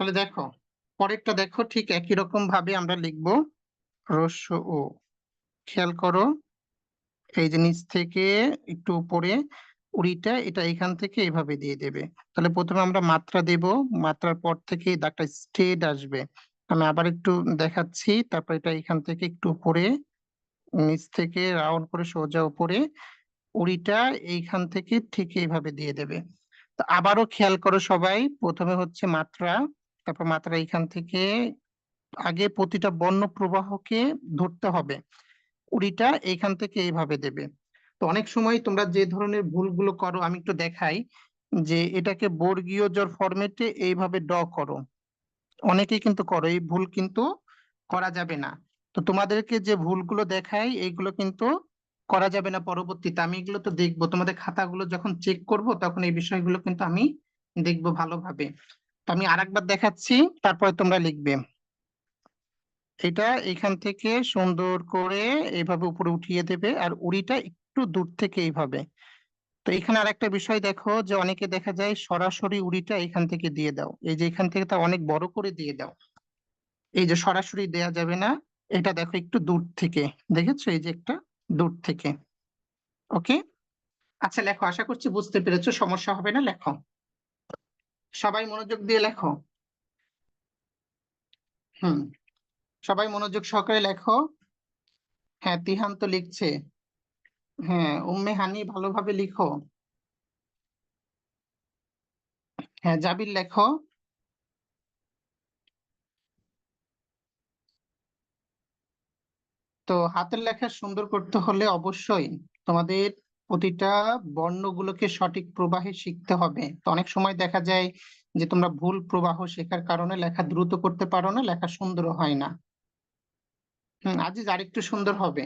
তাহলে দেখো, পরেরটা দেখো, ঠিক একই রকম ভাবে আমরা লিখব হ্রস্ব ও খেয়াল করো, এই যে নিচ থেকে একটু উপরে উড়িটা, এটা এখান থেকে এভাবে দিয়ে দেবে। তাহলে প্রথমে আমরা মাত্রা দেব, মাত্রার পর থেকে দাগটা স্ট্রেট আসবে। আমি আবার একটু দেখাচ্ছি, তারপর এটা এখান থেকে একটু উপরে, নিচ থেকে রাউন্ড করে সোজা উপরে উড়িটা এইখান থেকে ঠিক এইভাবে দিয়ে দেবে। তো আবারও খেয়াল করো সবাই, প্রথমে হচ্ছে মাত্রা তারপর মাত্রা এইখান থেকে আগে প্রতিটা বর্ণ প্রবাহকে ধরতে হবে। উড়িটা এইখান থেকে এইভাবে দেবে। তো অনেক সময় তোমরা যে ধরনের ভুলগুলো করো, আমি একটু দেখাই যে এটাকে বর্গীয় জোর ফরম্যাটে এইভাবে ড করো। অনেকেই কিন্তু করো, এই ভুল কিন্তু করা যাবে না। তো তোমাদেরকে যে ভুলগুলো দেখাই, এইগুলো কিন্তু করা যাবে না পরবর্তীতে। আমি এগুলো তো দেখব, তোমাদের খাতাগুলো যখন চেক করব, তখন এই বিষয়গুলো কিন্তু আমি দেখব ভালোভাবে। আমি আরেকবার দেখাচ্ছি, তারপরে তোমরা লিখবে। এটা এখান থেকে সুন্দর করে এইভাবে উপরে উঠিয়ে দেবে, আর উড়িটা একটু দূর থেকে এইভাবে। তো এখানে আরেকটা বিষয় দেখো, যে অনেকে দেখা যায় সরাসরি উড়িটা এখান থেকে দিয়ে দাও। এই যে এখান থেকে তা অনেক বড় করে দিয়ে দাও। এই যে সরাসরি দেয়া যাবে না, এটা দেখো একটু দূর থেকে। দেখেছ? এই যে একটা দূর থেকে। ওকে? আচ্ছা লেখো, আশা করছি বুঝতে পেরেছ, সমস্যা হবে না, লেখো। সবাই মনোযোগ দিয়ে লেখো। হুম, সবাই মনোযোগ সহকারে লেখো। হ্যাঁ তিহান তো লিখছে। হ্যাঁ উম্মে হানি ভালোভাবে লিখো। হ্যাঁ জাবির লেখো। তো হাতের লেখা সুন্দর করতে হলে অবশ্যই তোমাদের প্রতিটা বর্ণগুলোকে সঠিক প্রবাহে শিখতে হবে। তো অনেক সময় দেখা যায় যে, তোমরা ভুল প্রবাহ শেখার কারণে লেখা দ্রুত করতে পারো না, লেখা সুন্দর হয় না। আজিজ আরেকটু সুন্দর হবে।